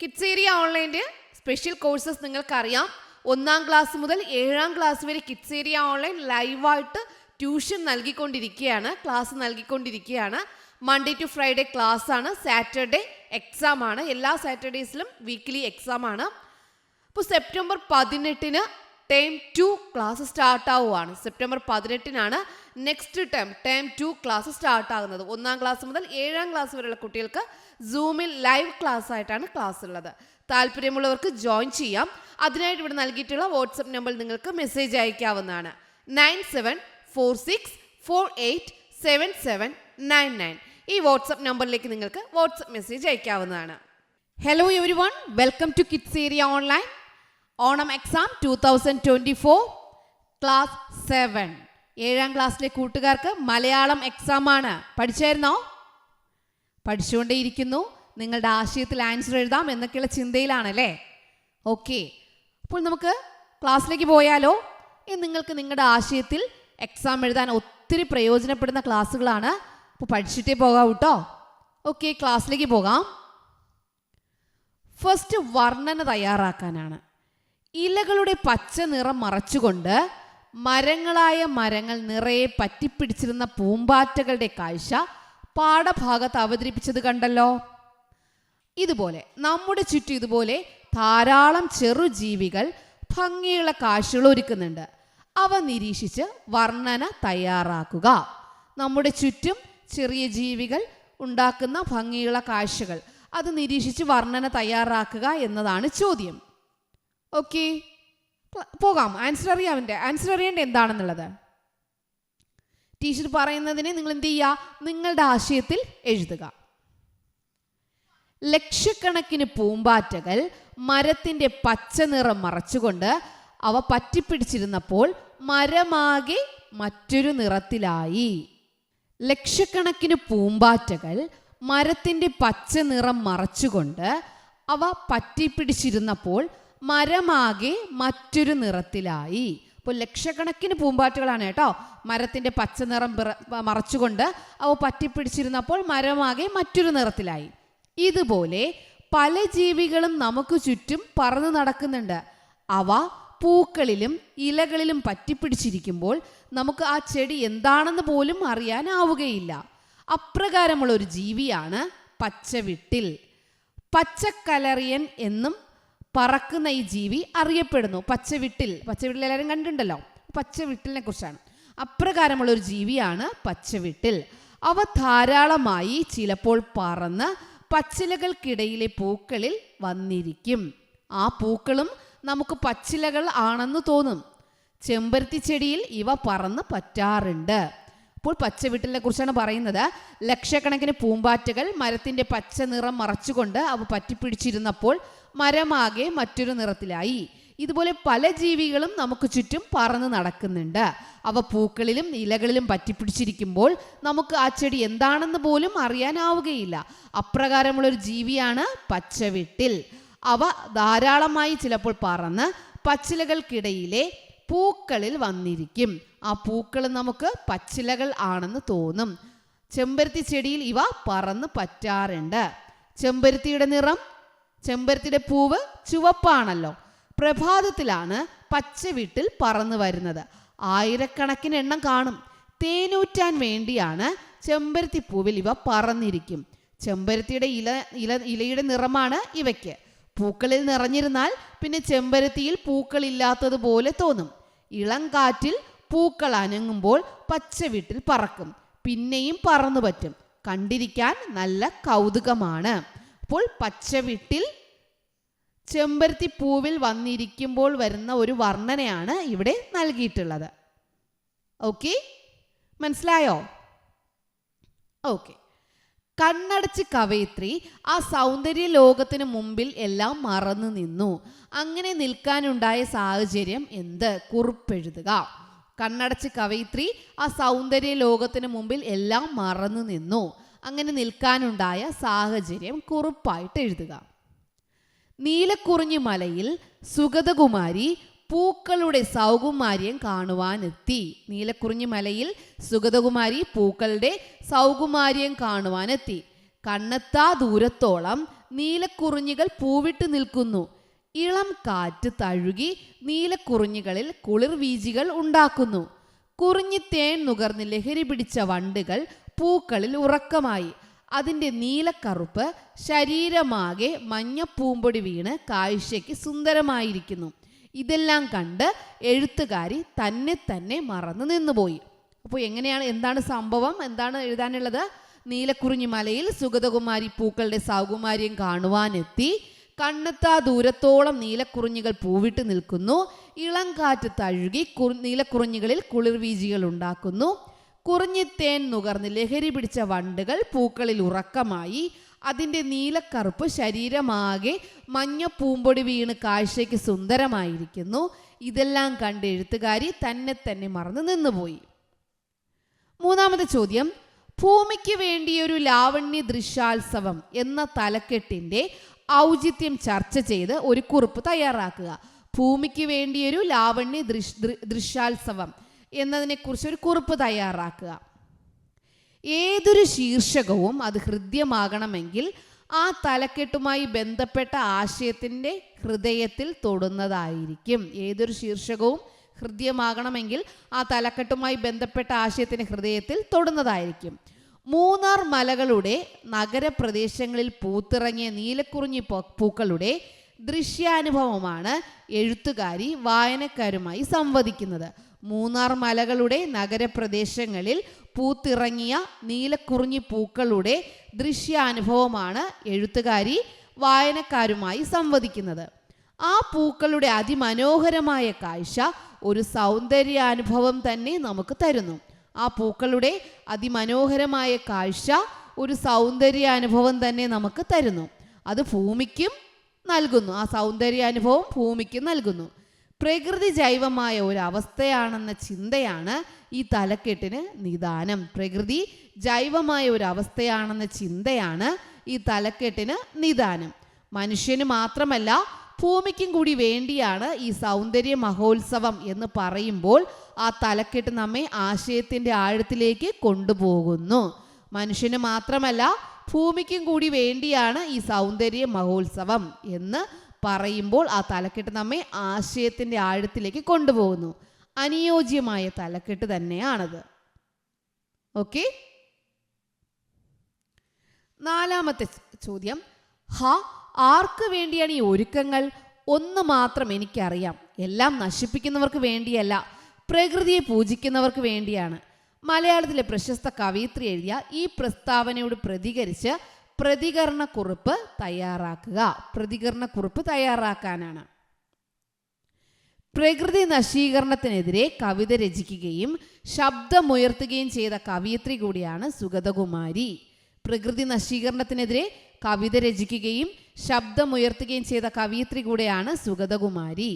Kids area ഓൺലൈന്റെ special courses നിങ്ങൾക്കറിയാം. ഒന്നാം ക്ലാസ് മുതൽ ഏഴാം ക്ലാസ് വരെ കിഡ്സേരിയ ഓൺലൈൻ ലൈവായിട്ട് ട്യൂഷൻ നൽകിക്കൊണ്ടിരിക്കുകയാണ്. ക്ലാസ് നൽകിക്കൊണ്ടിരിക്കുകയാണ്. മൺഡേ ടു ഫ്രൈഡേ ക്ലാസ് ആണ്. സാറ്റർഡേ എക്സാം ആണ്. എല്ലാ സാറ്റർഡേസിലും വീക്ക്ലി എക്സാം ആണ്. അപ്പോൾ സെപ്റ്റംബർ പതിനെട്ടിന് ടേം ടു ക്ലാസ് സ്റ്റാർട്ട് ആവുകയാണ് September പതിനെട്ടിനാണ് next term term two class start ആകുന്നത്. ഒന്നാം ക്ലാസ് മുതൽ ഏഴാം ക്ലാസ് വരെയുള്ള കുട്ടികൾക്ക് സൂമിൽ ലൈവ് ക്ലാസ് ആയിട്ടാണ് ക്ലാസ് ഉള്ളത്. താല്പര്യമുള്ളവർക്ക് ജോയിൻ ചെയ്യാം. അതിനായിട്ട് ഇവിടെ നൽകിയിട്ടുള്ള വാട്സപ്പ് നമ്പറിൽ നിങ്ങൾക്ക് മെസ്സേജ് അയക്കാവുന്നതാണ്. Nine seven four six four eight seven seven nine nine ഈ വാട്സപ്പ് നമ്പറിലേക്ക് നിങ്ങൾക്ക് വാട്സപ്പ് മെസ്സേജ് അയക്കാവുന്നതാണ്. Hello everyone welcome to kids area online Onam exam two thousand twenty four class seven ഏഴാം ക്ലാസ്സിലെ കൂട്ടുകാർക്ക് മലയാളം എക്സാം ആണ്. പഠിച്ചായിരുന്നോ? പഠിച്ചുകൊണ്ടേയിരിക്കുന്നു. നിങ്ങളുടെ ആശയത്തിൽ ആൻസർ എഴുതാം എന്നൊക്കെയുള്ള ചിന്തയിലാണല്ലേ? ഓക്കെ അപ്പോൾ നമുക്ക് ക്ലാസ്സിലേക്ക് പോയാലോ? നിങ്ങൾക്ക് നിങ്ങളുടെ ആശയത്തിൽ എക്സാം എഴുതാൻ ഒത്തിരി പ്രയോജനപ്പെടുന്ന ക്ലാസ്സുകളാണ്. അപ്പോൾ പഠിച്ചിട്ടേ പോകാം കേട്ടോ ഓക്കെ ക്ലാസ്സിലേക്ക് പോകാം. ഫസ്റ്റ് വർണന തയ്യാറാക്കാനാണ്. ഇലകളുടെ പച്ച നിറം മറച്ചുകൊണ്ട് മരങ്ങളായ മരങ്ങൾ നിറയെ പറ്റിപ്പിടിച്ചിരുന്ന പൂമ്പാറ്റകളുടെ കാഴ്ച പാഠഭാഗത്ത് അവതരിപ്പിച്ചത് കണ്ടല്ലോ? ഇതുപോലെ നമ്മുടെ ചുറ്റും ഇതുപോലെ ധാരാളം ചെറുജീവികൾ ഭംഗിയുള്ള കാഴ്ചകൾ ഒരുക്കുന്നുണ്ട്. അവ നിരീക്ഷിച്ച് വർണന തയ്യാറാക്കുക. നമ്മുടെ ചുറ്റും ചെറിയ ജീവികൾ ഉണ്ടാക്കുന്ന ഭംഗിയുള്ള കാഴ്ചകൾ അത് നിരീക്ഷിച്ച് വർണന തയ്യാറാക്കുക എന്നതാണ് ചോദ്യം. ഓക്കെ? പോകാം. ആൻസർ അറിയാവിന്റെ ആൻസർ അറിയേണ്ട എന്താണെന്നുള്ളത്? ടീച്ചർ പറയുന്നതിനെ നിങ്ങൾ എന്ത് ചെയ്യുക? നിങ്ങളുടെ ആശയത്തിൽ എഴുതുക. ലക്ഷക്കണക്കിന് പൂമ്പാറ്റകൾ മരത്തിന്റെ പച്ച നിറം മറച്ചുകൊണ്ട് അവ പറ്റിപ്പിടിച്ചിരുന്നപ്പോൾ മരമാകെ മറ്റൊരു നിറത്തിലായി. ലക്ഷക്കണക്കിന് പൂമ്പാറ്റകൾ മരത്തിന്റെ പച്ച നിറം മറച്ചുകൊണ്ട് അവ പറ്റിപ്പിടിച്ചിരുന്നപ്പോൾ മരമാകെ മറ്റൊരു നിറത്തിലായി. അപ്പോൾ ലക്ഷക്കണക്കിന് പൂമ്പാറ്റകളാണ് കേട്ടോ. മരത്തിന്റെ പച്ച നിറം മറച്ചുകൊണ്ട് അവ പറ്റിപ്പിടിച്ചിരുന്നപ്പോൾ മരമാകെ മറ്റൊരു നിറത്തിലായി. ഇതുപോലെ പല ജീവികളും നമുക്ക് ചുറ്റും പറന്നു നടക്കുന്നുണ്ട്. അവ പൂക്കളിലും ഇലകളിലും പറ്റിപ്പിടിച്ചിരിക്കുമ്പോൾ നമുക്ക് ആ ചെടി എന്താണെന്ന് പോലും അറിയാനാവുകയില്ല. അപ്രകാരമുള്ള ഒരു ജീവിയാണ് പച്ചവിട്ടിൽ. പച്ചക്കലറിയൻ എന്നും പറക്കുന്ന ഈ ജീവി അറിയപ്പെടുന്നു. പച്ചവിട്ടിൽ. പച്ചവിട്ടിൽ എല്ലാവരും കണ്ടിട്ടുണ്ടല്ലോ. പച്ചവിട്ടിലിനെ കുറിച്ചാണ്. അപ്രകാരമുള്ള ഒരു ജീവിയാണ് പച്ചവിട്ടിൽ. അവ ധാരാളമായി ചിലപ്പോൾ പറന്ന് പച്ചിലകൾക്കിടയിലെ പൂക്കളിൽ വന്നിരിക്കും. ആ പൂക്കളും നമുക്ക് പച്ചിലകൾ ആണെന്ന് തോന്നും. ചെമ്പരത്തി ചെടിയിൽ ഇവ പറന്ന് പറ്റാറുണ്ട്. അപ്പോൾ പച്ചവിട്ടിലിനെ കുറിച്ചാണ് പറയുന്നത്. ലക്ഷക്കണക്കിന് പൂമ്പാറ്റകൾ മരത്തിന്റെ പച്ച നിറം മറച്ചുകൊണ്ട് അവ പറ്റിപ്പിടിച്ചിരുന്നപ്പോൾ മരമാകെ മറ്റൊരു നിറത്തിലായി. ഇതുപോലെ പല ജീവികളും നമുക്ക് ചുറ്റും പറന്ന് നടക്കുന്നുണ്ട്. അവ പൂക്കളിലും ഇലകളിലും പറ്റിപ്പിടിച്ചിരിക്കുമ്പോൾ നമുക്ക് ആ ചെടി എന്താണെന്ന് പോലും അറിയാനാവുകയില്ല. അപ്രകാരമുള്ളൊരു ജീവിയാണ് പച്ചവിട്ടിൽ. അവ ധാരാളമായി ചിലപ്പോൾ പറന്ന് പച്ചിലകൾക്കിടയിലെ പൂക്കളിൽ വന്നിരിക്കും. ആ പൂക്കൾ നമുക്ക് പച്ചിലകൾ ആണെന്ന് തോന്നും. ചെമ്പരത്തി ചെടിയിൽ ഇവ പറന്ന് പറ്റാറുണ്ട്. ചെമ്പരത്തിയുടെ നിറം ചെമ്പരത്തിയുടെ പൂവ് ചുവപ്പാണല്ലോ. പ്രഭാതത്തിലാണ് പച്ചവീട്ടിൽ പറന്നു വരുന്നത്. ആയിരക്കണക്കിന് എണ്ണം കാണും. തേനൂറ്റാൻ വേണ്ടിയാണ് ചെമ്പരത്തി പൂവിൽ ഇവ പറന്നിരിക്കും. ചെമ്പരത്തിയുടെ ഇല ഇല ഇലയുടെ നിറമാണ് ഇവയ്ക്ക്. പൂക്കളിൽ നിറഞ്ഞിരുന്നാൽ പിന്നെ ചെമ്പരത്തിയിൽ പൂക്കളില്ലാത്തതുപോലെ തോന്നും. ഇളം കാറ്റിൽ പൂക്കൾ അനങ്ങുമ്പോൾ പച്ചവീട്ടിൽ പറക്കും. പിന്നെയും പറന്നു പറ്റും. കണ്ടിരിക്കാൻ നല്ല കൗതുകമാണ്. അപ്പോൾ പച്ചവിട്ടിൽ ചെമ്പരത്തി പൂവിൽ വന്നിരിക്കുമ്പോൾ വരുന്ന ഒരു വർണനയാണ് ഇവിടെ നൽകിയിട്ടുള്ളത്. ഓക്കെ മനസ്സിലായോ? ഓക്കെ കണ്ണടച്ച് കവയിത്രി ആ സൗന്ദര്യ ലോകത്തിന് മുമ്പിൽ എല്ലാം മറന്നു നിന്നു. അങ്ങനെ നിൽക്കാനുണ്ടായ സാഹചര്യം എന്ത്? കുറിപ്പെഴുതുക കണ്ണടച്ച് കവയിത്രി ആ സൗന്ദര്യ ലോകത്തിന് മുമ്പിൽ എല്ലാം മറന്നു നിന്നു. അങ്ങനെ നിൽക്കാനുണ്ടായ സാഹചര്യം കുറുപ്പായിട്ട് എഴുതുക. നീലക്കുറിഞ്ഞി മലയിൽ സുഗതകുമാരി പൂക്കളുടെ സൗകുമാര്യം കാണുവാനെത്തി. നീലക്കുറിഞ്ഞി മലയിൽ സുഗതകുമാരി പൂക്കളുടെ സൗകുമാര്യം കാണുവാനെത്തി. കണ്ണത്താ ദൂരത്തോളം നീലക്കുറിഞ്ഞികൾ പൂവിട്ട് നിൽക്കുന്നു. ഇളം കാറ്റ് തഴുകി നീലക്കുറിഞ്ഞികളിൽ കുളിർ വീജികൾ ഉണ്ടാക്കുന്നു. കുറിഞ്ഞി തേൻ നുകർന്ന് ലഹരി പിടിച്ച വണ്ടുകൾ പൂക്കളിൽ ഉറക്കമായി. അതിന്റെ നീലക്കറുപ്പ് ശരീരമാകെ മഞ്ഞപ്പൂമ്പൊടി വീണ് കാഴ്ചയ്ക്ക് സുന്ദരമായിരിക്കുന്നു. ഇതെല്ലാം കണ്ട് എഴുത്തുകാരി തന്നെ തന്നെ മറന്നു നിന്നുപോയി. അപ്പോൾ എങ്ങനെയാണ് എന്താണ് സംഭവം? എന്താണ് എഴുതാനുള്ളത്? നീലക്കുറിഞ്ഞി മലയിൽ സുഗതകുമാരി പൂക്കളുടെ സൗകുമാര്യം കാണുവാനെത്തി. കണ്ണെത്താ ദൂരത്തോളം നീലക്കുറിഞ്ഞികൾ പൂവിട്ട് നിൽക്കുന്നു. ഇളം കാറ്റ് തഴുകി കുറു നീലക്കുറിഞ്ഞികളിൽ കുളിർവീജികൾ ഉണ്ടാക്കുന്നു. കുറിഞ്ഞിത്തേൻ നുകർന്ന് ലഹരി പിടിച്ച വണ്ടുകൾ പൂക്കളിൽ ഉറക്കമായി അതിന്റെ നീലക്കറുപ്പ് ശരീരമാകെ മഞ്ഞ പൂമ്പൊടി വീണ് കാഴ്ചയ്ക്ക് സുന്ദരമായിരിക്കുന്നു. ഇതെല്ലാം കണ്ട് എഴുത്തുകാരി തന്നെ തന്നെ മറന്നു നിന്നുപോയി. മൂന്നാമത്തെ ചോദ്യം ഭൂമിക്ക് വേണ്ടിയൊരു ലാവണ്യ ദൃശ്യാത്സവം എന്ന തലക്കെട്ടിന്റെ ഔചിത്യം ചർച്ച ചെയ്ത് ഒരു കുറിപ്പ് തയ്യാറാക്കുക. ഭൂമിക്ക് വേണ്ടിയൊരു ലാവണ്യ ദൃശ് ദൃശ്യാത്സവം. എന്നതിനെക്കുറിച്ച് ഒരു കുറിപ്പ് തയ്യാറാക്കുക. ഏതൊരു ശീർഷകവും അത് ഹൃദ്യമാകണമെങ്കിൽ ആ തലക്കെട്ടുമായി ബന്ധപ്പെട്ട ആശയത്തിന്റെ ഹൃദയത്തിൽ തൊടുന്നതായിരിക്കും. ഏതൊരു ശീർഷകവും ഹൃദ്യമാകണമെങ്കിൽ ആ തലക്കെട്ടുമായി ബന്ധപ്പെട്ട ആശയത്തിന്റെ ഹൃദയത്തിൽ തൊടുന്നതായിരിക്കും. മൂന്നാർ മലകളുടെ നഗരപ്രദേശങ്ങളിൽ പൂത്തിറങ്ങിയ നീലക്കുറിഞ്ഞി പൂക്കളുടെ ദൃശ്യാനുഭവമാണ് എഴുത്തുകാരി വായനക്കാരുമായി സംവദിക്കുന്നത്. മൂന്നാർ മലകളുടെ നഗരപ്രദേശങ്ങളിൽ പൂത്തിറങ്ങിയ നീലക്കുറിഞ്ഞി പൂക്കളുടെ ദൃശ്യാനുഭവമാണ് എഴുത്തുകാരി വായനക്കാരുമായി സംവദിക്കുന്നത്. ആ പൂക്കളുടെ അതിമനോഹരമായ കാഴ്ച ഒരു സൗന്ദര്യാനുഭവം തന്നെ നമുക്ക് തരുന്നു. ആ പൂക്കളുടെ അതിമനോഹരമായ കാഴ്ച ഒരു സൗന്ദര്യാനുഭവം തന്നെ നമുക്ക് തരുന്നു. അത് ഭൂമിക്കും നൽകുന്നു. ആ സൗന്ദര്യാനുഭവം ഭൂമിക്കും നൽകുന്നു. പ്രകൃതി ജൈവമായ ഒരു അവസ്ഥയാണെന്ന ചിന്തയാണ് ഈ തലക്കെട്ടിന് നിദാനം. പ്രകൃതി ജൈവമായ ഒരു അവസ്ഥയാണെന്ന ചിന്തയാണ് ഈ തലക്കെട്ടിന് നിദാനം. മനുഷ്യന് മാത്രമല്ല ഭൂമിക്കും കൂടി വേണ്ടിയാണ് ഈ സൗന്ദര്യ മഹോത്സവം എന്ന് പറയുമ്പോൾ ആ തലക്കെട്ട് നമ്മെ ആശയത്തിന്റെ ആഴത്തിലേക്ക് കൊണ്ടുപോകുന്നു. മനുഷ്യന് മാത്രമല്ല ഭൂമിക്കും കൂടി വേണ്ടിയാണ് ഈ സൗന്ദര്യ മഹോത്സവം എന്ന് പറയുമ്പോൾ ആ തലക്കെട്ട് നമ്മെ ആശയത്തിന്റെ ആഴത്തിലേക്ക് കൊണ്ടുപോകുന്നു. അനുയോജ്യമായ തലക്കെട്ട് തന്നെയാണത്. ഓക്കെ നാലാമത്തെ ചോദ്യം. ഹ ആർക്ക് വേണ്ടിയാണ് ഈ ഒരുക്കങ്ങൾ? ഒന്ന് മാത്രം എനിക്കറിയാം. എല്ലാം നശിപ്പിക്കുന്നവർക്ക് വേണ്ടിയല്ല പ്രകൃതിയെ പൂജിക്കുന്നവർക്ക് വേണ്ടിയാണ്. മലയാളത്തിലെ പ്രശസ്ത കവയിത്രി എഴുതിയ ഈ പ്രസ്താവനയോട് പ്രതികരിച്ച് പ്രതികരണക്കുറിപ്പ് തയ്യാറാക്കുക. പ്രതികരണക്കുറിപ്പ് തയ്യാറാക്കാനാണ്. പ്രകൃതി നശീകരണത്തിനെതിരെ കവിത രചിക്കുകയും ശബ്ദമുയർത്തുകയും ചെയ്ത കവയിത്രി കൂടിയാണ് സുഗതകുമാരി. പ്രകൃതി നശീകരണത്തിനെതിരെ കവിത രചിക്കുകയും ശബ്ദമുയർത്തുകയും ചെയ്ത കവയിത്രി കൂടെയാണ് സുഗതകുമാരി.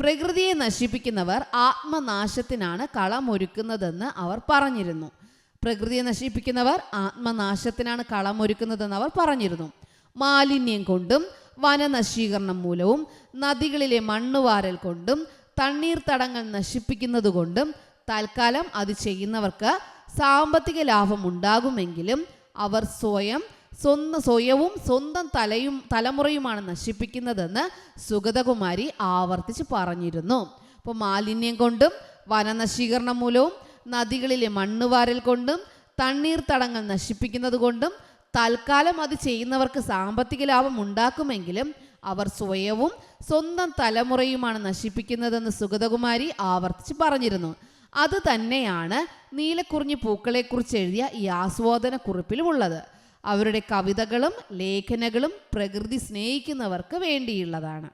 പ്രകൃതിയെ നശിപ്പിക്കുന്നവർ ആത്മനാശത്തിനാണ് കളമൊരുക്കുന്നതെന്ന് അവർ പറഞ്ഞിരുന്നു. പ്രകൃതിയെ നശിപ്പിക്കുന്നവർ ആത്മനാശത്തിനാണ് കളമൊരുക്കുന്നതെന്ന് അവർ പറഞ്ഞിരുന്നു. മാലിന്യം കൊണ്ടും വനനശീകരണം മൂലവും നദികളിലെ മണ്ണുവാരൽ കൊണ്ടും തണ്ണീർത്തടങ്ങൾ നശിപ്പിക്കുന്നത് കൊണ്ടും തൽക്കാലം അത് ചെയ്യുന്നവർക്ക് സാമ്പത്തിക ലാഭം ഉണ്ടാകുമെങ്കിലും അവർ സ്വയം സ്വന്ത സ്വയവും സ്വന്തം തലയും തലമുറയുമാണ് നശിപ്പിക്കുന്നതെന്ന് സുഗതകുമാരി ആവർത്തിച്ച് പറഞ്ഞിരുന്നു. അപ്പോൾ മാലിന്യം കൊണ്ടും വനനശീകരണം മൂലവും നദികളിലെ മണ്ണുവാരൽ കൊണ്ടും തണ്ണീർത്തടങ്ങൾ നശിപ്പിക്കുന്നത് കൊണ്ടും തൽക്കാലം അത് ചെയ്യുന്നവർക്ക് സാമ്പത്തിക ലാഭം ഉണ്ടാക്കുമെങ്കിലും അവർ സ്വയവും സ്വന്തം തലമുറയുമാണ് നശിപ്പിക്കുന്നതെന്ന് സുഗതകുമാരി ആവർത്തിച്ച് പറഞ്ഞിരുന്നു. അത് തന്നെയാണ് നീലക്കുറിഞ്ഞി പൂക്കളെക്കുറിച്ച് എഴുതിയ ഈ ആസ്വാദന കുറിപ്പിലുമുള്ളത് അവരുടെ കവിതകളും ലേഖനങ്ങളും പ്രകൃതി സ്നേഹിക്കുന്നവർക്ക് വേണ്ടിയുള്ളതാണ്.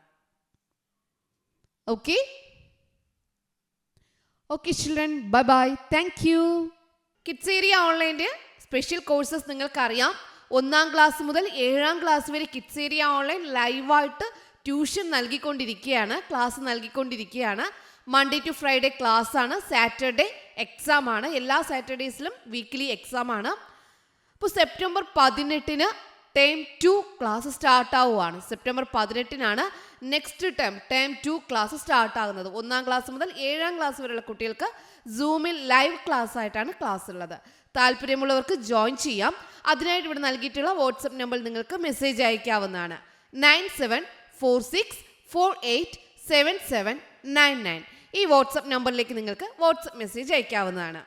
Okay okay children bye bye thank you kids area ഓൺലൈന്റെ special courses നിങ്ങൾക്കറിയാം. ഒന്നാം ക്ലാസ് മുതൽ ഏഴാം ക്ലാസ് വരെ കിഡ്സ് ഏരിയ ഓൺലൈൻ ലൈവായിട്ട് ട്യൂഷൻ നൽകിക്കൊണ്ടിരിക്കുകയാണ്. ക്ലാസ് നൽകിക്കൊണ്ടിരിക്കുകയാണ്. മൺഡേ ടു ഫ്രൈഡേ ക്ലാസ് ആണ്. സാറ്റർഡേ എക്സാം ആണ്. എല്ലാ സാറ്റർഡേസിലും വീക്ക്ലി എക്സാം ആണ്. അപ്പോൾ സെപ്റ്റംബർ പതിനെട്ടിന് ടൈം ടു ക്ലാസ് സ്റ്റാർട്ട് ആവുകയാണ് September പതിനെട്ടിനാണ് next term term two class start ആകുന്നത്. ഒന്നാം ക്ലാസ് മുതൽ ഏഴാം ക്ലാസ് വരെയുള്ള കുട്ടികൾക്ക് സൂമിൽ ലൈവ് ക്ലാസ് ആയിട്ടാണ് ക്ലാസ് ഉള്ളത്. താല്പര്യമുള്ളവർക്ക് ജോയിൻ ചെയ്യാം. അതിനായിട്ട് ഇവിടെ നൽകിയിട്ടുള്ള വാട്സപ്പ് നമ്പർ നിങ്ങൾക്ക് മെസ്സേജ് അയക്കാവുന്നതാണ്. Nine seven four six four eight seven seven nine nine ഈ വാട്സപ്പ് നമ്പറിലേക്ക് നിങ്ങൾക്ക് വാട്സപ്പ് മെസ്സേജ് അയക്കാവുന്നതാണ്.